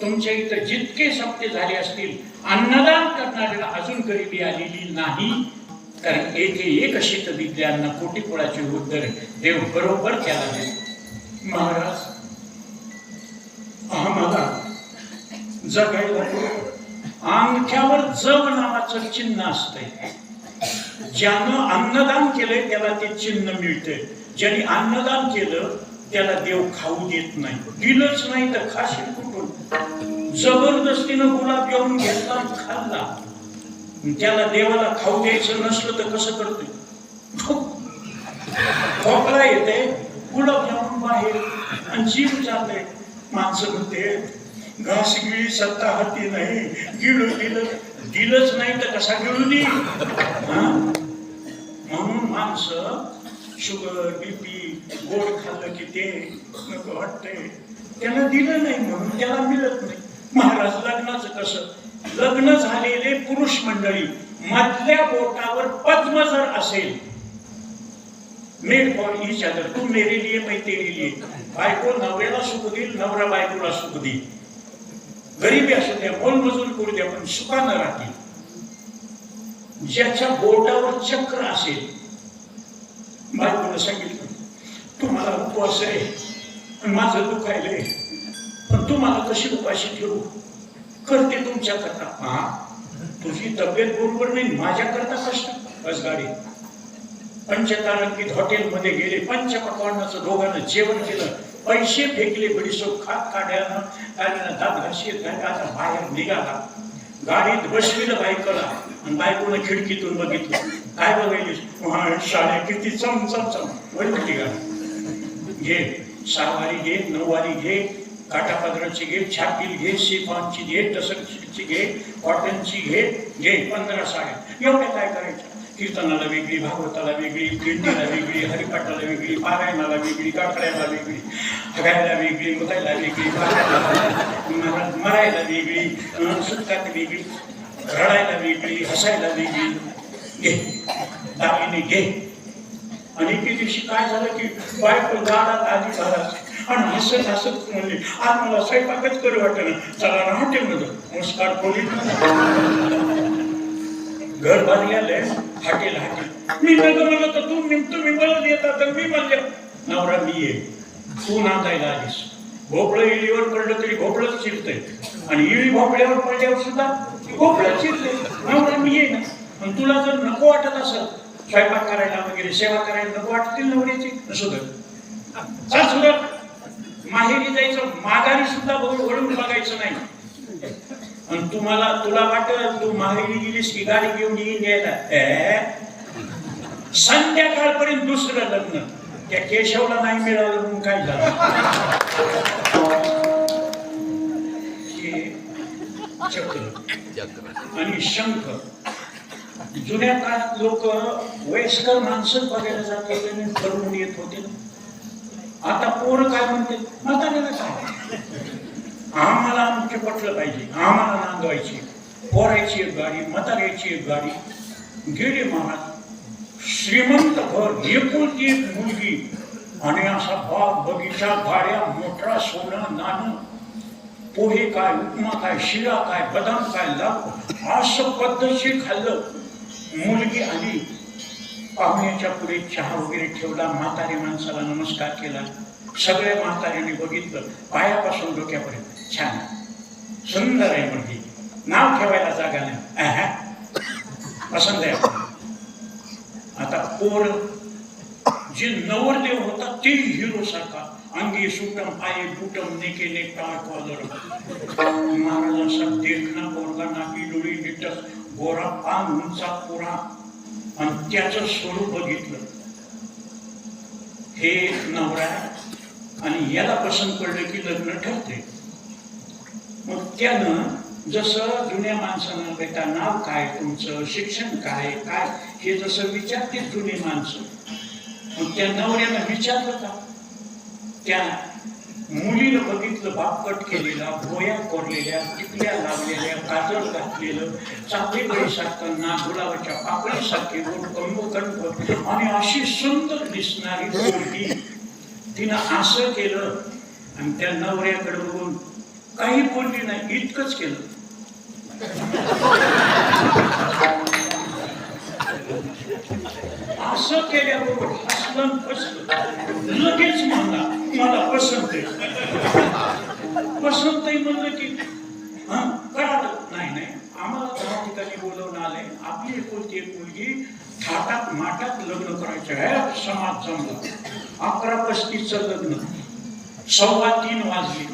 तुमच्या इथं जितके सप्ते झाले असतील अन्नदान करणाऱ्याला अजून गरिबी आलेली नाही. कारण येथे एक शेत विद्यांना कोटी फळाचे उत्तर देव बरोबर त्याला देतो. महाराज आम्हाला जगायला अंगठ्यावर जग नावाचं चिन्ह असतंय. ज्यानं अन्नदान केलंय त्याला ते चिन्ह मिळतंय. ज्याने अन्नदान केलं त्याला देव खाऊ देत नाही. दिलंच नाही तर खाशील जबरदस्तीनं गुलाब गुलाबजामुन घेतला खाल्ला. त्याला देवाला खाऊ द्यायचं नसलं तर कसं करतोय? खोकला येते गुलाबजामुन बाहेर. आणि जीव जाते माणसं म्हणते घास गिळी सत्ता हाती नाही. गिळू दिलं दिलंच नाही तर कसा गिळू दे? म्हणून माणसं शुगर बीपी गोड खाल्लं की ते नको वाटतंय. त्याला दिलं नाही म्हणून त्याला लग्नाचं लग्न झालेले पुरुष मंडळी मधल्या बोटावर पद्म जर असेल. मेड फॉर इच अदर तू मेरे लिए मैं तेरे लिए बायको नवऱ्याला सुख देईल नवरा बायकोला सुख देईल. गरीबी असू द्या मोलमजूर करू द्या पण सुखानं राहतील. ज्याच्या बोटावर चक्र असेल. बायकोनं सांगितलं तुम्हाला उपवास आहे माझं दुखायलंय पण तुम्हाला कशी उपाशी ठेवू? करते तुमच्या करता हा? तुझी तब्येत बरोबर नाही माझ्या करता कष्ट बस गाडी. पंचतारांकित हॉटेलमध्ये गेले पंचपक्वानाचं दोघांना जेवण केलं पैसे फेकले बडीसो खात काढायला काढल्यानं दात घाशी आता बाहेर निघाला. गाडीत बसविलं बायकोला आणि बायकोनं खिडकीतून बघितलं. काय बघायलीस? शाळे किती चम चम चम वय गाडी घे सहावारी घे नऊवारी घे काटापदराची घे छापील घे शिफॉनची घे टसकची घे कॉटनची घे घे पंधरा साड्या. एवढ्या काय करायच्या कीर्तनाला वेगळी भागवताला वेगळी कीर्तीला वेगळी हरिपाठाला वेगळी पारायणाला वेगळी काकड्याला वेगळी हगायला वेगळी मुगायला वेगळी मरायला वेगळी सुटकात वेगळी रडायला वेगळी हसायला वेगळी. घे. दागिने घे. आणि ते दिवशी काय झालं की बायको गाडात आली घरात. आणि हसत हसत म्हणली. आज मला स्वयंपाकच करू वाटत चला ना हॉटेलमध्ये नमस्कार खोली. घर बांधलेलं आहे. Hotel hotel. मी नगर म्हणलं तर तू मी तुम्ही मला येतात तर मी म्हणले नवरा मी ये. तू नांदायला आलीस. भोपळं इलीवर पडलं तरी भोपळंच चिरतंय. आणि इळी भोपळ्यावर पडल्यावर सुद्धा भोपळं चिरतंय. नवरा मी ये ना. पण तुला जर नको वाटत असेल स्वयंपाक करायला वगैरे सेवा करायला नको वाटतील नवऱ्याची नसू दर चाल सुद्धा माहेरी जायचं माघारी सुद्धा वळून बघायचं नाही. आणि तुम्हाला तुला वाटत तू माहेरी गेलीस की गाडी घेऊन येईन यायला? संध्याकाळपर्यंत दुसरं लग्न. त्या केशवला नाही मिळालं म्हणून काय झालं? आणि शंख. जुन्या काळात लोक वयस्कर माणसं बघायला जात होते तरुण येत होते. आता पोर काय म्हणते? म्हाताऱ्याला काय आम्हाला आमचे पटलं पाहिजे. आम्हाला नांदवायची. पोरायची एक गाडी म्हाताऱ्याची एक गाडी. गेले महाराज. श्रीमंत घर एकुलती एक मुलगी. आणि असा बाग बगीचा गाड्या मोठा सोनं नाणं. पोहे काय उपमा काय शिरा काय बदाम काय लाव असं पद्धतशीर खाल्लं. मुलगी आली. पाहुण्याच्या पुढे चहा वगैरे ठेवला म्हातारी माणसाला नमस्कार केला. सगळ्या म्हाताऱ्याने बघितलं पायापासून डोक्यापर्यंत. छान. सुंदर आहे मुलगी. नाव ठेवायला जागा नाही. पसंत आहे आता पोर जे नवरदेव होता ते हिरो सारखा. अंगी सुटम पाये बुटम नेके नेकटाळ कॉलर महाराजांचा देखना पोरगा नाकी डोळी निटस गोरा पान उंचा पोरा. आणि त्याचं स्वरूप बघितलं. हे नवरा आणि याला पसंत पडलं की लग्न ठरते मग त्यानं जसं जुन्या माणसानं बेटा नाव काय तुमचं शिक्षण काय काय हे जसं विचारते जुनी माणसं. मग त्या नवऱ्यानं विचारलं का? त्या मुलीनं बघितलं बापकट केलेला भोया कोरलेल्या टिकल्या लावलेल्या काजळ घातलेलं चांगली सारखं ना गुलाबाच्या पाकळीसारखे गोड कंब आणि अशी सुंदर दिसणारी मुलगी तिनं असं केलं आणि त्या नवऱ्याकडे बघून काही बोलली नाही इतकंच केलं. असं केल्याबरोबर हसलं फसलं लगेच म्हणला मला पसंत आहे पसंत आहे म्हणलं की हा कळालं. नाही नाही. आम्हाला त्या ठिकाणी बोलवून आले आपली एकुलती एक मुलगी थाटात माटात लग्न करायचं आहे. समाज जमला. अकरा पस्तीसचं लग्न. सव्वा तीन वाजली.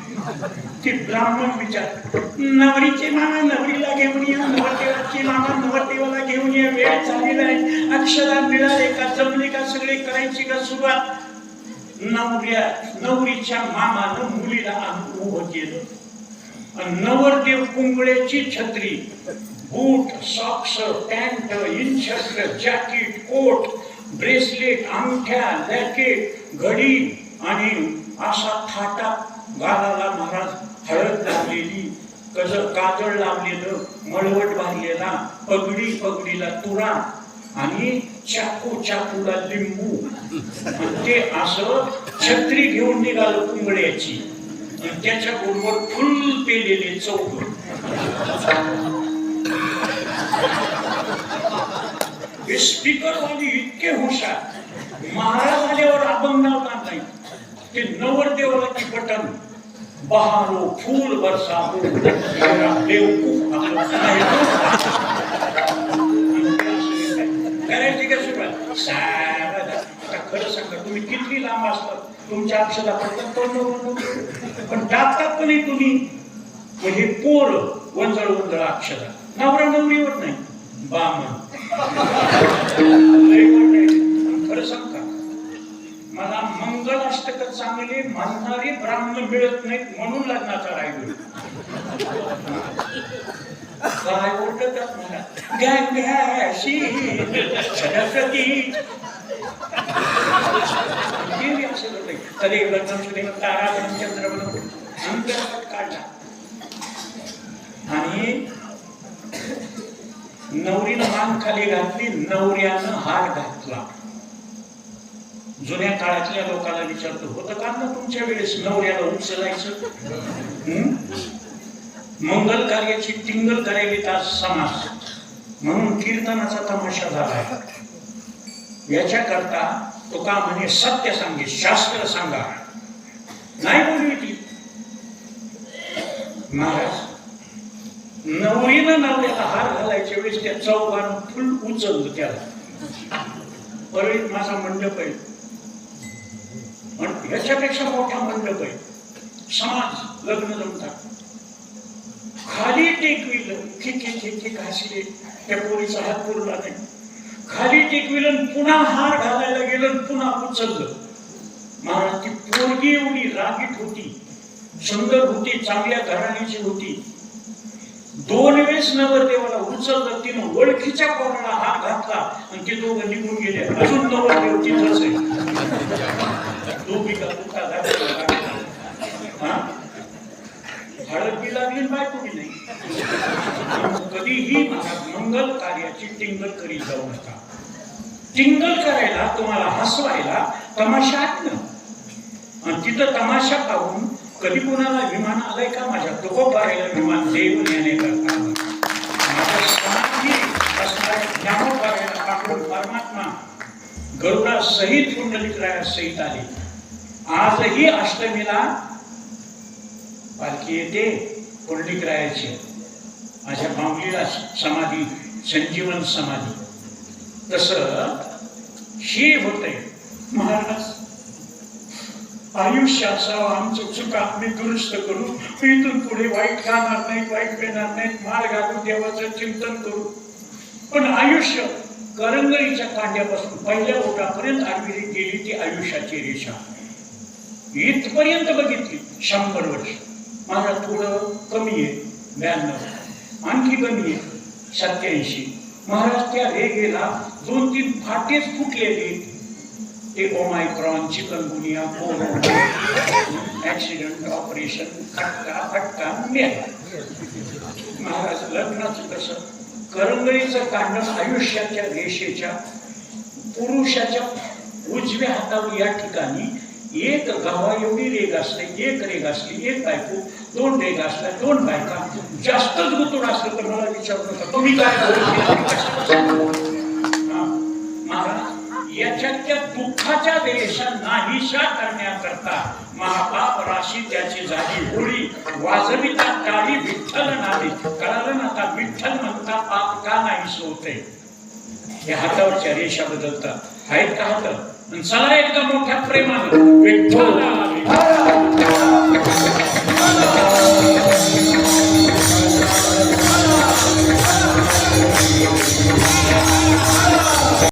ते ब्राह्मण विचार नवरीचे मामा नवरीला घेऊन या नवरदेवाची मामा नवरदेवाला घेऊन या. वेळ झालेला आहे. अक्षरा मिळाले का जमले का सगळे करायची का सुरुवात? नवऱ्या नवरीच्या मामानं मुलीला आणून उभं केलं. नवरदेव कुंबळेची छत्री बूट socks pant in shirt jacket coat bracelet अंगठ्या लॅकेट घडी आणि असा थाटा गालाला महाराज हळद लावलेली कज काजळ लावलेलं मळवट बांधलेला पगडी पगडीला तुरा आणि चाकू चाकूला लिंबू ते असं छत्री घेऊन निघालं कुंबळ्याची त्याच्या बरोबर फुल पेलेले चौक हे स्पीकर वाली इतके हुशार. महाराज आल्यावर अभंग लावणार नाही. ते नवरदेवाला की बटन बहारो फूल बरसावो मेरा खरं सांगा तुम्ही किती लांब असतात? तुमच्या अक्षरा पडतात तोंड पण टाकतात का नाही तुम्ही म्हणजे पोर वंजळ वंजळ अक्षरा. नवरा नवरीवर नाही बामण. खरं सांगता मला मंगल अष्टक चांगले मानणारे ब्राह्मण मिळत नाहीत म्हणून लग्नाचा राहिलो. काय ओरडतात मला गंगाशी सरस्वती तारा चंद्र अंतर्गत काढला आणि नवरीनं मान खाली घातली नवऱ्यानं हार घातला जुन्या काळातल्या लोकांना विचारतो होतं का ना तुमच्या वेळेस नवऱ्याला उचलायचं मंगल कार्याची टिंगल करायली तास समास. म्हणून कीर्तनाचा तमाशा झाला. याच्याकरता तो का म्हणे सत्य सांगे शास्त्र सांगा. नाही बोलली ती. महाराज नवरीनं नवऱ्याला हार घालायच्या वेळेस त्या चौकानं फुल उचललं त्याला. परळीत माझा मंडप आहे. पण याच्यापेक्षा मोठा मंडप आहे. समाज लग्न जमतात. टेकविलं. ठीक आहे ठीक आहे घासले त्या पोरीचा हात पुरला नाही खाली टेकविलं पुन्हा हार घालायला गेलं पुन्हा उचललं. महाराज ती पोरगी एवढी रागीट होती. सुंदर होती चांगल्या घराण्याची होती. दोन वेळेस नवरदेवाला उचललं तिनं ओळखीच्या कोणाला हात घातला आणि ते दोघं निघून गेले. अजून नवरदेव तिथंच आहे. दोघी का हळद बी लागली बायको नाही कधीही मंगल कार्याची टिंगल करीत जाऊ नका. टिंगल करायला तुम्हाला हसवायला तमाशा ना आणि तिथं तमाशा पाहून कधी कोणाला विमान आलंय का? माझ्या तुकोबारायला विमान देव याने करता माझ्या समाधी असणाऱ्या ज्ञानोबारायला पाकडून परमात्मा गरुडा सहित पुंडलिकराया सहित आले. आजही अष्टमीला पालखी येते पुंडलिकरायाची. माझ्या माऊलीला समाधी संजीवन समाधी. तस हे होतंय. महाराज आयुष्य असावं आमचं चुका आम्ही दुरुस्त करू. इथून पुढे वाईट खाणार नाहीत वाईट पेणार नाहीत माळ घालून देवाचं चिंतन करू. पण आयुष्य करंगळीच्या कांड्यापासून पहिल्या ओटापर्यंत आरविली गेली ती आयुष्याची रेषा. इथपर्यंत बघितली शंभर वर्ष. माझा थोडं कमी आहे ब्याण्णव. आणखी कमी आहे. सत्याऐंशी. महाराज त्या रेगेला दोन तीन फाटेच फुटलेले. ते ओमायक्रॉन चिकनगुनिया गुनिया ऍक्सिडेंट ऑपरेशन खटका फटका मेला. महाराज लग्नाचं कसं? करंगळीचं कांड आयुष्याच्या रेषेच्या पुरुषाच्या उजव्या हातावर या ठिकाणी एक गावा एवढी रेग असते एक रेग असली एक बायको दोन रेग असल्या दोन बायका. जास्तच गुतून असलं तर मला विचारू नका. तुम्ही काय महाराज याच्यात त्या दुःखाच्या देशा नाहीशा करण्याकरता महाबाप राशी त्याची झाली होळी वाजविता काळी विठ्ठल नाही कळालं ना विठ्ठल म्हणता पाप का नाही सोते हे हातावरच्या रेषा बदलतात. आहेत का हात? आणि चला एकदा मोठ्या प्रेमानं विठ्ठल